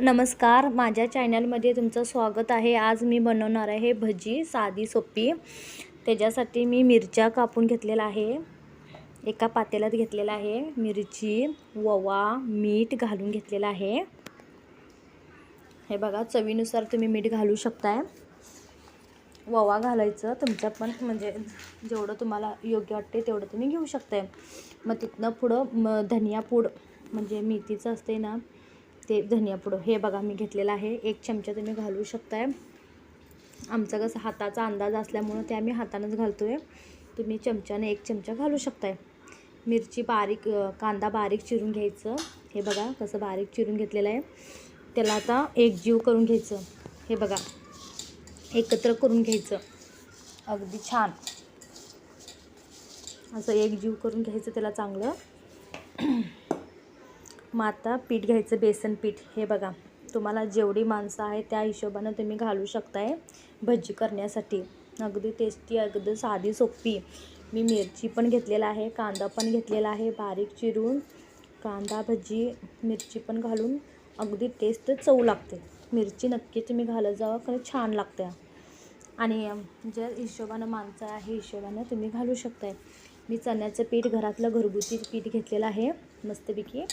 नमस्कार माझ्या चॅनलमध्ये तुमचं स्वागत आहे. आज मी बनवणार आहे भजी साधी सोपी. त्याच्यासाठी मी मिरच्या कापून घेतलेला आहे. एका पातेल्यात घेतलेला आहे. मिरची ओवा मीठ घालून घेतलेलं आहे. हे बघा चवीनुसार तुम्ही मीठ घालू शकताय. ओवा घालायचं तुमच्या पण म्हणजे जेवढं तुम्हाला योग्य वाटते तेवढं तुम्ही घेऊ शकताय. मग तिथनं पुढं म धनिया पूड म्हणजे मेथीचं असते ना ते धनिया पूड. हे बघा मी घेतलेलं आहे. एक चमचा तुम्ही घालू शकताय. आमचा कसं हाताचा अंदाज असल्यामुळं ते आम्ही हातानंच घालतो आहे तुम्ही चमच्याने एक चमचा घालू शकताय. मिरची बारीक कांदा बारीक चिरून घ्यायचं. हे बघा कसं बारीक चिरून घेतलेलं आहे. त्याला आता एक जीव करून घ्यायचं. हे बघा एकत्र करून घ्यायचं. अगदी छान. असं एक जीव करून घ्यायचं त्याला चांगलं. मग आता पीठ घ्यायचं बेसन पीठ. हे बघा तुम्हाला जेवढी माणसं आहे त्या हिशोबानं तुम्ही घालू शकताय भजी करण्यासाठी. अगदी टेस्टी अगदी साधी सोपी. मी मिरची पण घेतलेला आहे कांदा पण घेतलेला आहे बारीक चिरून कांदा भजी मिरची पण घालून अगदी टेस्ट चव लागते. मिरची नक्की तुम्ही घालत जावं कारण छान लागते. आणि ज्या हिशोबानं माणसं आहे हिशोबानं तुम्ही घालू शकताय. मी चण्याचं पीठ घरातलं घरगुती पीठ घेतलेलं आहे मस्तपैकी.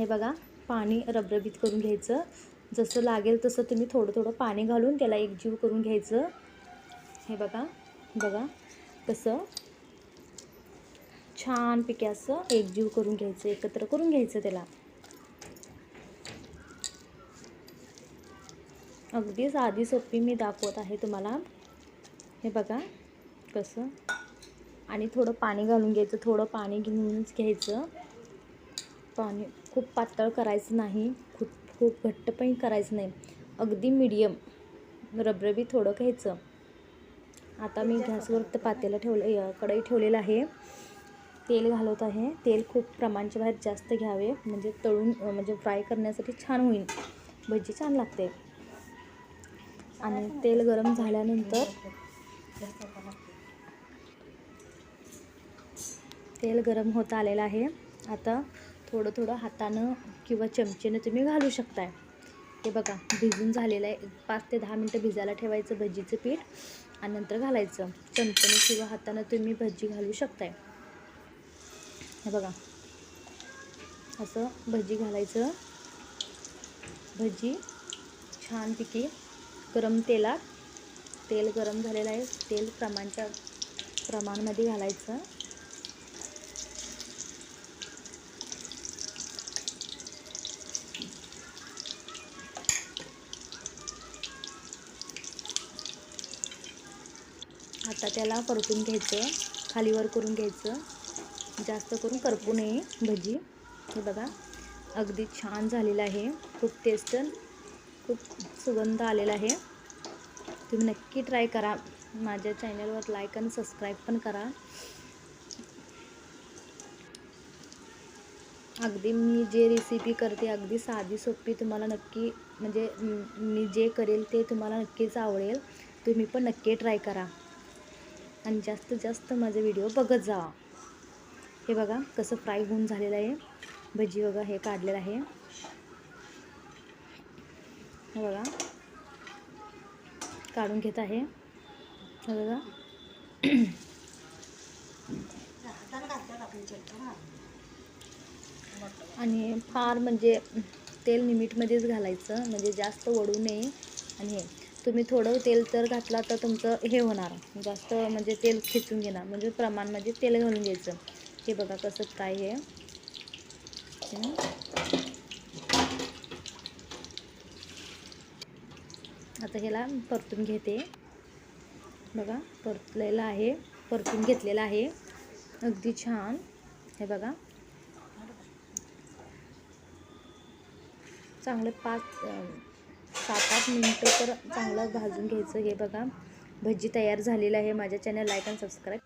हे बघा पाणी रबरबीत करून घ्यायचं. जसं लागेल तसं तुम्ही थोडं थोडं पाणी घालून त्याला एकजीव करून घ्यायचं. हे बघा बघा कसं छानपैकी असं एकजीव करून घ्यायचं एकत्र करून घ्यायचं त्याला. अगदी साधी सोपी मी दाखवत आहे तुम्हाला. हे बघा कसं. आणि थोडं पाणी घालून घ्यायचं थोडं पाणी घेऊनच घ्यायचं. पाणी खूप पातळ करायचं नाही खूप खूप घट्ट पण करायचं नाही. अगदी मिडियम रबरबी थोडं घ्यायचं. आता मी गॅसवर तर पातेला ठेवलं कढई ठेवलेलं आहे. तेल घालवत आहे. तेल खूप प्रमाणच्या बाहेर जास्त घ्यावे म्हणजे तळून म्हणजे फ्राय करण्यासाठी छान होईल. भजी छान लागते. आणि तेल गरम झाल्यानंतर तेल गरम होत आलेलं आहे. आता थोडं थोडं हातानं किंवा चमचेनं तुम्ही घालू शकताय. हे बघा भिजून झालेलं आहे. पाच ते दहा मिनटं भिजायला ठेवायचं भजीचं पीठ आणि नंतर घालायचं. चमचेने किंवा हातानं तुम्ही भजी घालू शकताय. हे बघा. असं भजी घालायचं. भजी छानपैकी गरम तेलात. तेल गरम झालेलं आहे. तेल प्रमाणच्या प्रमाणमध्ये घालायचं. आता त्याला परतून घ्यायचं खालीवर करून घ्यायचं. जास्त करून करपू नये भजी. हे बघा अगदी छान झालेलं आहे. खूप टेस्ट खूप सुगंध आलेला आहे. तुम्ही नक्की ट्राय करा. माझ्या चॅनलवर लाईक आणि सबस्क्राईब पण करा. अगदी मी जे रेसिपी करते अगदी साधी सोपी तुम्हाला नक्की म्हणजे मी जे करेल ते तुम्हाला नक्कीच आवडेल. तुम्ही पण नक्की ट्राय करा. आणि जास्तीत जास्त माझे व्हिडिओ बघत जावा. हे बघा कसं फ्राय होऊन झालेलं आहे. भजी बघा हे काढलेलं आहे. हे बघा. काढून घेत आहे. हे बघा. आणि फार म्हणजे तेल लिमिटमध्येच घालायचं म्हणजे जास्त वडू नये. आणि हे तुम्ही थोडं तेल तर घातला तर तुमचं हे होणार. जास्त म्हणजे तेल खेचून घेणार. म्हणजे प्रमाण म्हणजे तेल घालून घ्यायचं. हे बघा कसं काय हे. आता ह्याला परतून घेते. बघा परतलेलं आहे. परतून घेतलेलं आहे. अगदी छान. हे बघा. चांगले पाच सात आठ मिनटं तर चांगलं भाजून घ्यायचं. हे बघा भजी तयार झालेलं आहे माझ्या चॅनल लाईक आणि सबस्क्राईब